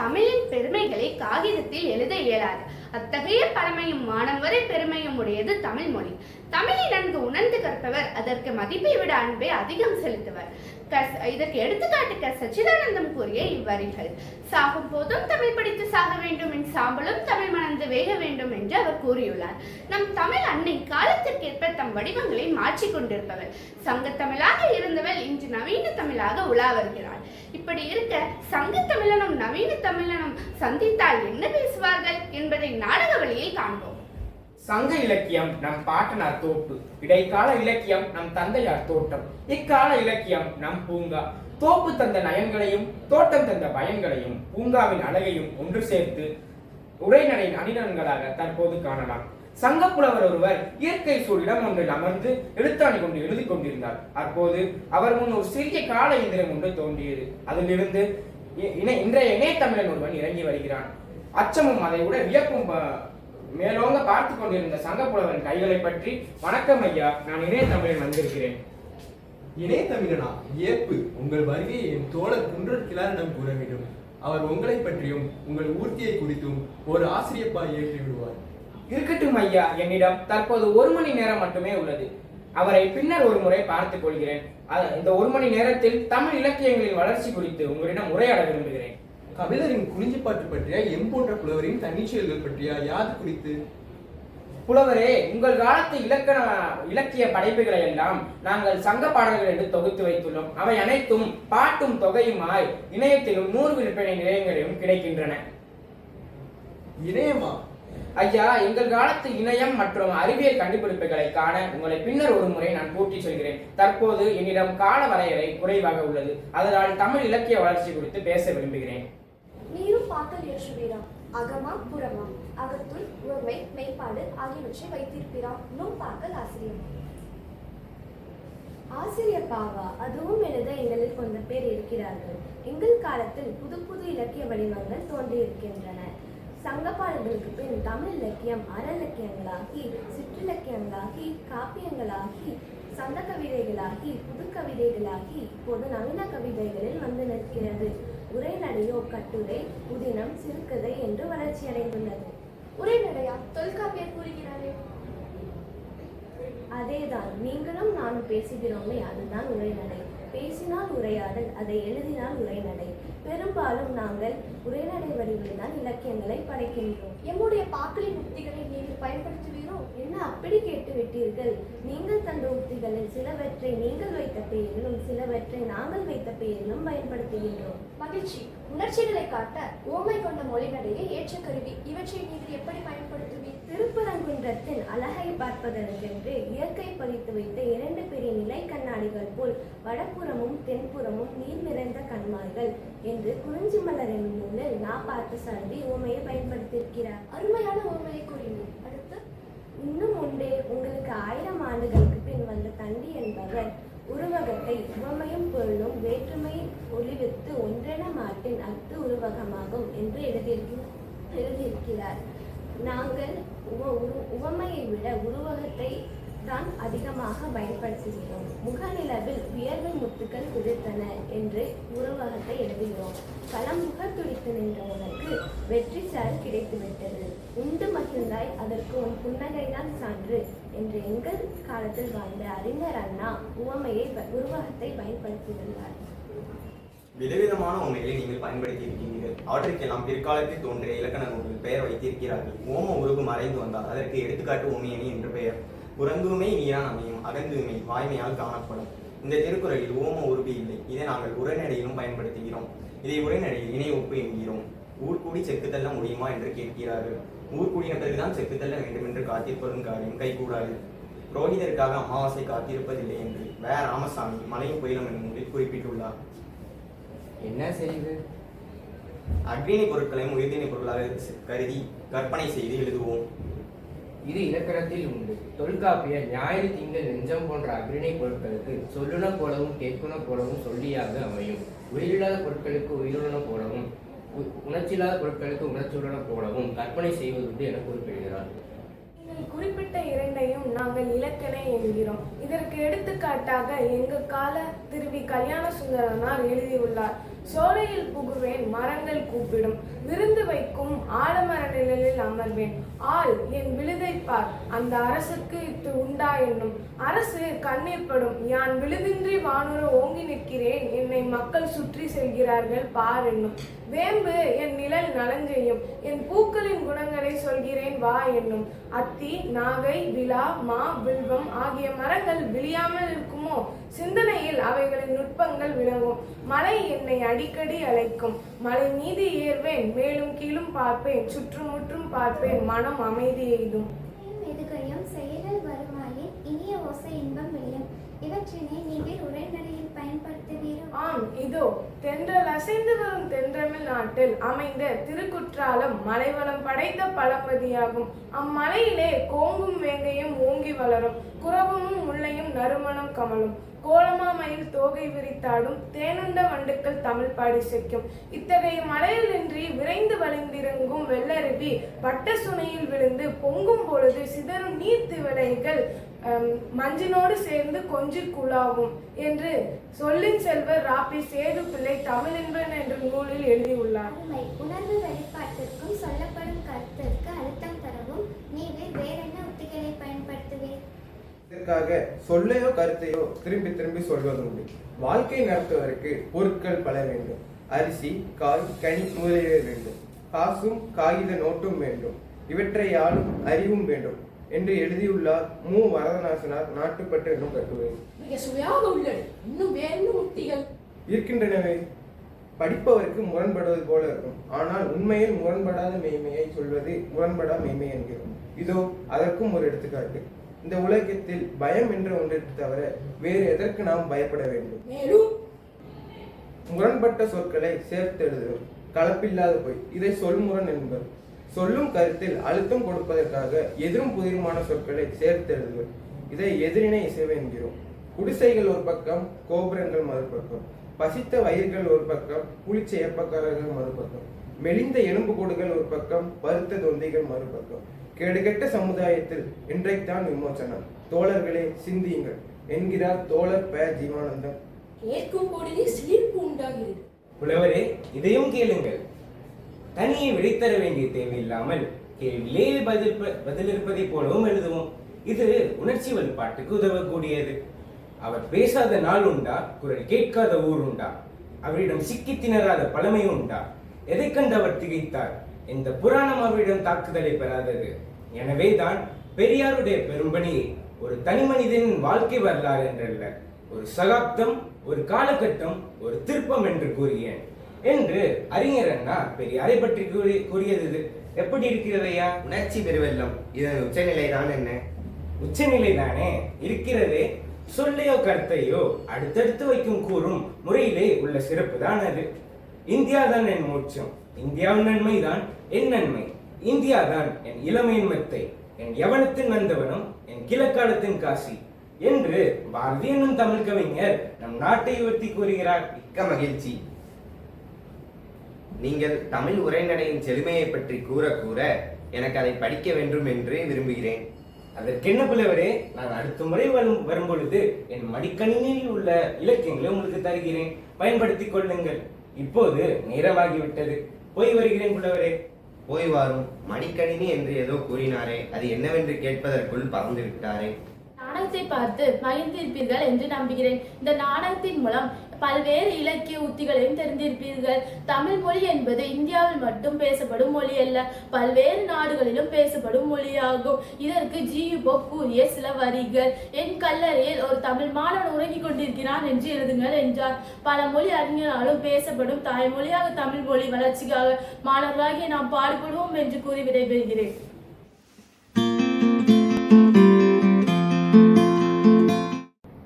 தமிழின் பெருமைகளை காகிதத்தில் எழுத இயலாது. அத்தகைய பழமையும் மானம் வரை பெருமையும் உடையது தமிழ் மொழி. தமிழை நன்கு உணர்ந்து கற்பவர். அதற்கு மதிப்பை விட அன்பை அதிகம் செலுத்துவர். கஸ்- இதற்கு எடுத்துக்காட்டுக்க சச்சிதானந்தம் கூறிய இவ்வரிகள் சாகும் போதும் தமிழ் படித்து சாக வேண்டும் என் சாம்பலும் தமிழ் மணந்து வேக வேண்டும் என்று அவர் கூறியுள்ளார். நம் தமிழ் அன்னை காலத்திற்கேற்ப தம் வடிவங்களை மாற்றிக் கொண்டிருப்பவர். சங்கத்தமிழாக இருந்தவள் இன்று நவீன தமிழாக உலா வருகிறாள். இப்படி இருக்க சங்கத்தமிழனும் நவீன தமிழனும் சந்தித்தால் என்ன பேசுவார்கள் என்பதை நாடக வழியில் காண்போம். சங்க இலக்கியம் நம் பாட்டனார் தோப்பு. இடைக்கால இலக்கியம் நம் தந்தையார் தோட்டம். இக்கால இலக்கியம் நம் பூங்கா. தோப்பு தந்த நயன்களையும் தோட்டம் தந்த பயன்களையும் பூங்காவின் அழகையும் ஒன்று சேர்த்து உரைநடையின் அணிநன்களாக தற்போது காணலாம். சங்கப்புலவர் ஒருவர் இயற்கை சூழிடம் ஒன்றில் அமர்ந்து எழுத்தாணி கொண்டு எழுதி கொண்டிருந்தார். அப்போது அவர் முன் ஒரு சிறிய கால இயந்திரம் ஒன்று தோன்றியது. அதிலிருந்து இ- இணை- இன்றைய இணையத்தமிழன் ஒருவன் இறங்கி வருகிறான். அச்சமும் அதை விட வியப்பும் மேலோங்க பார்த்து கொண்டிருந்த சங்கப்புலவரின் கைகளை பற்றி வணக்கம் ஐயா நான் இணையத்தமிழன் வந்திருக்கிறேன். இணையதமிழனா ஏப்பு. உங்கள் வருகையை என் தோழர் குன்றர் கிளாரிடம் கூற வேண்டும். அவர் உங்களை பற்றியும் உங்கள் ஊர்த்தியை குறித்தும் ஒரு ஆசிரியப்பாய் ஏற்றி விடுவார். இருக்கட்டும் ஐயா என்னிடம் தற்போது ஒரு மணி நேரம் மட்டுமே உள்ளது. அவரை பின்னர் ஒரு முறை பார்த்துக் கொள்கிறேன். இந்த ஒரு மணி நேரத்தில் தமிழ் இலக்கியங்களின் வளர்ச்சி குறித்து உங்களிடம் உரையாட விரும்புகிறேன். கபிலரின் குறிஞ்சிப்பாட்டு பற்றிய எம் போன்ற புலவரின் தன்னிச்செயல்கள் பற்றிய யாது குறித்து? புலவரே உங்கள் காலத்து இலக்கண இலக்கிய படைப்புகளை எல்லாம் நாங்கள் சங்க பாடல்கள் என்று தொகுத்து வைத்துள்ளோம். அவை அனைத்தும் பாட்டும் தொகையுமாய் இணையத்திலும் நூறு விற்பனை நிலையங்களிலும் கிடைக்கின்றன. இணையமா? ஐயா எங்கள் காலத்து இணையம் மற்றும் அறிவியல் கண்டுபிடிப்புகளை காண உங்களை பின்னர் ஒரு முறை நான் கூட்டி சொல்கிறேன். தற்போது என்னிடம் கால வரையறை குறைவாக உள்ளது. அதனால் தமிழ் இலக்கிய வளர்ச்சி குறித்து பேச விரும்புகிறேன். நீரும் பாக்கல் ஏற்றுவீராம் அகமா புறமா அகத்துள் உண்மை மெய்ப்பாடு ஆகியவற்றை வைத்திருப்பீராம். நூல் பாக்கல் ஆசிரியர். ஆசிரியர் பாவா அதுவும் எழுத எங்களில் கொஞ்சம் பேர் இருக்கிறார்கள். எங்கள் காலத்தில் புது புது இலக்கிய வடிவங்கள் தோன்றியிருக்கின்றன. சங்க பாடல்களுக்கு பின் தமிழ் இலக்கியம் அறலக்கியங்களாகி சிற்றிலக்கியங்களாகி காப்பியங்களாகி சந்த கவிதைகளாகி புது கவிதைகளாகி இப்போது நவீன கவிதைகளில் வந்து நிற்கிறது. உரைநடையோ கட்டுரை புதினம் சிறுகதை என்று வளர்ச்சியடைந்துள்ளது. உரைநடையா? தொல்காப்பியர் கூறுகிறாரே. அதேதான் நீங்களும் நானும் பேசுகிறோமே அதுதான் உரைநடை. பேசினால் உரையாடல் அதை எழுதினால் உரைநடை. பெரும்பாலும் நாங்கள் உரைநடை வடிவில் தான் இலக்கியங்களை படைக்கின்றோம். எம்முடைய பாக்களின் உத்திகளை நீங்கள் பயன்படுத்துவீரோ என்ன அப்படி கேட்டு விட்டீர்கள். நீங்கள் தந்த உத்திகளில் சிலவற்றை நீங்கள் வைத்த பெயரிலும் சிலவற்றை நாங்கள் வைத்த பெயரிலும் பயன்படுத்துகின்றோம். மகிழ்ச்சி. உணர்ச்சிகளை காட்ட ஓமை கொண்ட மொழிநடையை ஏற்ற கருவி இவற்றை நீங்கள் எப்படி பயன்படுத்துவீர்? திருப்பரங்குன்றத்தின் அழகை பார்ப்பதற்கென்று இயற்கை பதித்து வைத்த இரண்டு பெரிய நிலை கண்ணாடிகள் போல் வடப்புறமும் தென்புறமும் நீர் நிறைந்த கண்மாய்கள் என்று குறிஞ்சி மலர் என்னும் நூலில் நான் பார்த்த சாரதி உமையை பயன்படுத்தியிருக்கிறார். அருமையான ஓமையை அடுத்து இன்னும் உண்டே உங்களுக்கு ஆயிரம் ஆண்டுகளுக்கு பின் வந்த தண்டி என்பவர் உருவகத்தை உவமையும் பொருளும் வேற்றுமை ஒளிவித்து ஒன்றென மாட்டின் அத்து உருவகமாகும் என்று எழுதியிருக்கிறார் எழுதியிருக்கிறார். நாங்கள் உவ உரு உவமையை விட உருவகத்தை தான் அதிகமாக பயன்படுத்துகிறோம். முகநிலவில் வியர்வை முத்துக்கள் குதித்தன என்று உருவகத்தை எழுதுகிறோம். களமுக துடித்து நின்ற உனக்கு வெற்றி சாறு கிடைத்துவிட்டது. உண்டு மகிழ்ந்தாய் அதற்கு உன் புன்னகைதான் சான்று என்று எங்கள் காலத்தில் வாழ்ந்த அறிஞர் அண்ணா உவமையை உருவகத்தை பயன்படுத்தியுள்ளார் விதவிதமான உண்மைகளை நீங்கள் பயன்படுத்தி இருக்கிறீர்கள் அவற்றுக்கெல்லாம் பிற்காலத்தில் தோன்றிய இலக்கண நூலில் பெயர் வைத்திருக்கிறார்கள். ஓம உருகு மறைந்து வந்தால் அதற்கு எடுத்துக்காட்டு ஓமியணி என்று பெயர். உறங்குமே நீரான் அமையும் அகந்துமை வாய்மையால் காணப்படும். இந்த திருக்குறளில் ஓம உருபி இல்லை. இதை நாங்கள் உரைநடையிலும் பயன்படுத்துகிறோம். இதை உரைநடையில் இணை ஒப்பு என்கிறோம். ஊர்கூடி செக்கு தள்ள முடியுமா என்று கேட்கிறார்கள். ஊர்கூடின பிறகுதான் செக்கு தள்ள வேண்டும் என்று காத்திருப்பதும் காரியம் கைகூடாது. புரோகிதருக்காக அமாவாசை காத்திருப்பதில்லை என்று வே. ராமசாமி மலையும் புயலும் என்னும் நூலில் குறிப்பிட்டுள்ளார். என்ன செய்து? அக்னி பொருட்களையும் உயிர்தினை பொருட்களாக கருதி கற்பனை செய்து எழுதுவோம். இது இலக்கணத்தில் உண்டு. தொல்காப்பிய ஞாயிறு திங்கள் நெஞ்சம் போன்ற அக்ரிணை பொருட்களுக்கு சொல்லுன போலவும் கேட்குன போலவும் சொல்லியாக அமையும். உயிரில்லாத பொருட்களுக்கு உயிருள்ளன போலவும் உணர்ச்சியில்லாத பொருட்களுக்கு உணர்ச்சியுடன் போலவும் கற்பனை செய்வது உண்டு என குறிப்பிடுகிறார். குறிப்பிட்ட இரண்டையும் நாங்கள் இலக்கணை என்கிறோம். இதற்கு எடுத்துக்காட்டாக எங்க கால திரு கல்யாண சுந்தரனார் எழுதியுள்ளார். சோலையில் புகுவேன் மரங்கள் கூப்பிடும். விருந்து வைக்கும் ஆலமர நிழலில் அமர்வேன். ஆள் என் விழுதைப்பார் அந்த அரசுக்கு இட்டு உண்டா என்னும். அரசு கண்ணீர்ப்படும் யான் விழுதின்றி வானுர ஓங்கி நிற்கிறேன் என்னை மக்கள் சுற்றி செல்கிறார்கள் பார் என்னும். வேம்பு என் நிழல் நலஞ்செய்யும் என் பூக்களின் குணங்களை சொல்கிறேன் வா என்னும். அத்தி நாகை விலா மா வில்வம் ஆகிய மரங்கள் விழியாமல் இருக்குமோ? சிந்தனையில் அவைகளின் நுட்பங்கள் விளங்கும். மலை என்னை அடிக்கடி அழைக்கும். மலை மீது ஏறுவேன் மேலும் கீழும் பார்ப்பேன் சுற்றுமுற்றும் பார்ப்பேன் மனம் அமைதி எய்தும் செயலில் வருமாயின் இனிய ஓசை இன்பம் விளையும். இவற்றினை நீங்கள் உரைநடையில் பயன்படுத்துவீர்கள் ஆம் இதோ தென்றல் அசைந்து வரும் தென்றமிழ் நாட்டில் அமைந்த திருக்குற்றாலம் மலைவளம் படைத்த பழமதியாகும் அம்மலையிலே கோங்கும் வேங்கையும் ஓங்கி வளரும். குரவமும் முள்ளையும் நறுமணம் கமலும் கோலமாமையில் தோகை விரித்தாடும் தேனுண்ட வண்டுக்கள் தமிழ் பாடி சிக்கும். இத்தகைய மலையில் நின்றி விரைந்து வழிந்திறங்கும் வெள்ளருவி வட்ட சுனையில் விழுந்து பொங்கும் பொழுது சிதறும் நீர்த்திவளைகள் அம், மஞ்சினோடு சேர்ந்து கொஞ்சி குழாவும் என்று சொல்லின் செல்வர் ராபி சேது பிள்ளை தமிழென்பன் என்ற நூலில் எழுதியுள்ளார். உணர்வு வெளிப்பாட்டிற்கும் சொல்லப்படும் கருத்திற்கு அழுத்தம் தரவும் நீங்கள் வேறென்ன உத்திகளை பயன்படுத்துவீர்? இதற்காக சொல்லையோ கருத்தையோ திரும்பி திரும்பி சொல்வதுண்டு வாழ்க்கை நடத்துவதற்கு பொருட்கள் பல வேண்டும். அரிசி காய் கனி முதலியவை வேண்டும். காசும் காகித நோட்டும் வேண்டும். இவற்றை ஆளும் அறிவும் வேண்டும். என்று எழுதியுள்ளார். மு. வரதநாசனார் நாட்டுப்பற்று என்னும் கட்டுரை மிக சுவையாக உள்ளது. இன்னும் வேறு உத்திகள்? இருக்கின்றனவே. படிப்பவருக்கு முரண்படுவது போல இருக்கும். ஆனால் உண்மையில் முரண்படாத மெய்மையை சொல்வது முரண்படா மெய்மை என்கிறோம். இதோ அதற்கும் ஒரு எடுத்துக்காட்டு. இந்த உலகத்தில் பயம் என்ற ஒன்றிற்கு தவிர வேறு எதற்கு நாம் பயப்பட வேண்டும்? மேலும்? முரண்பட்ட சொற்களை சேர்த்து எழுதுவர் கலப்பில்லாத பொய். இதை சொல்முரண் என்பர். சொல்லும் கருத்தில் அழுத்தம் கொடுப்பதற்காக எதிரும் புதிருமான சொற்களை சேர்த்து எழுதுவர் இதை எதிரினை இசைவு என்கிறோம். குடிசைகள் ஒரு பக்கம் கோபுரங்கள் மறுபக்கம். பசித்த வயிர்கள் ஒரு பக்கம் புளிச்ச எப்பக்காரர்கள் மறுபக்கம். மெலிந்த எலும்பு கூடுகள் ஒரு பக்கம் பருத்த தொந்திகள் மறுபக்கம். கேடுகெட்ட சமுதாயத்தில் இன்றைத்தான் விமோசனம். தோழர்களே சிந்தியுங்கள். என்கிறார் தோழர் ப. ஜீவானந்தம். கேட்கும் பொழுதே சிலிர்ப்பு உண்டாகிறது. புலவரே இதையும் கேளுங்கள். தனியே விடைத்தர வேண்டிய தேவையில்லாமல் கேள்வியிலே பதில் பதிலிருப்பதைப் போலவும் எழுதுவோம். இது உணர்ச்சி வெளிப்பாட்டுக்கு உதவக்கூடியது. அவர் பேசாத நாள் உண்டா? குரல் கேட்காத ஊர் உண்டா? அவரிடம் சிக்கி திணறாத பழமை உண்டா? எதை கண்டு அவர் திகைத்தார்? இந்த புராணம் அவரிடம் தாக்குதலை பெறாதது? எனவே தான் பெரியாருடைய பெரும்பணியை ஒரு தனி மனிதனின் வாழ்க்கை வரலாறு என்றல்ல. ஒரு சகாப்தம் ஒரு காலகட்டம் ஒரு திருப்பம் என்று கூறியேன். என்று அறிஞர் அண்ணா பெரியாரை பற்றி கூறி கூறியது. எப்படி இருக்கிறதையா உணர்ச்சி பெருவெல்லம் இதன் உச்சநிலை தான் என்ன? உச்சநிலை தானே இருக்கிறதே சொல்லையோ கருத்தையோ அடுத்தடுத்து வைக்கும் கூறும் முறையிலே உள்ள சிறப்பு தான் அது. இந்தியா தான் என் மூச்சம். இந்தியாவின் நன்மை தான் என் நன்மை. இந்தியா தான் என் இளமையின் மெத்தை. என் யவனத்தின் நந்தவனம் என் கிழக்காலத்தின் காசி என்று பாரதி என்னும் தமிழ் கவிஞர் நம் நாட்டை உயர்த்தி கூறுகிறார். மிக்க மகிழ்ச்சி. நீங்கள் தமிழ் உரைநடையின் செழுமையை பற்றி கூற கூற எனக்கு அதை படிக்க வேண்டும் என்று விரும்புகிறேன். அதற்கென்ன புலவரே நான் அடுத்த முறை வரும் வரும்பொழுது என் மடிக்கணினியில் உள்ள இலக்கியங்களை உங்களுக்கு தருகிறேன். பயன்படுத்திக் கொள்ளுங்கள். இப்போது நேரமாகிவிட்டது. போய் வருகிறேன் புலவரே. போய் வாரும். மடிக்கணினி என்று ஏதோ கூறினாரே. அது என்னவென்று கேட்பதற்குள் பறந்து விட்டாரே நாடகத்தை பார்த்து மகிழ்ந்திருப்பீர்கள் என்று நம்புகிறேன். இந்த நாடகத்தின் மூலம் பல்வேறு இலக்கிய உத்திகளையும் தெரிந்திருப்பீர்கள். தமிழ் மொழி என்பது இந்தியாவில் மட்டும் பேசப்படும் மொழி அல்ல பல்வேறு நாடுகளிலும் பேசப்படும் மொழியாகும். இதற்கு ஜியு போப் கூறிய சில வரிகள். என் கல்லறையில் ஒரு தமிழ் மாணவன் உறங்கிக் கொண்டிருக்கிறான் என்று எழுதுங்கள் என்றார். பல மொழி அறிஞராலும் பேசப்படும் தாய்மொழியாக தமிழ் மொழி வளர்ச்சிக்காக மாணவர்களாகிய நாம் பாடுபடுவோம் என்று கூறி விடைபெறுகிறேன்.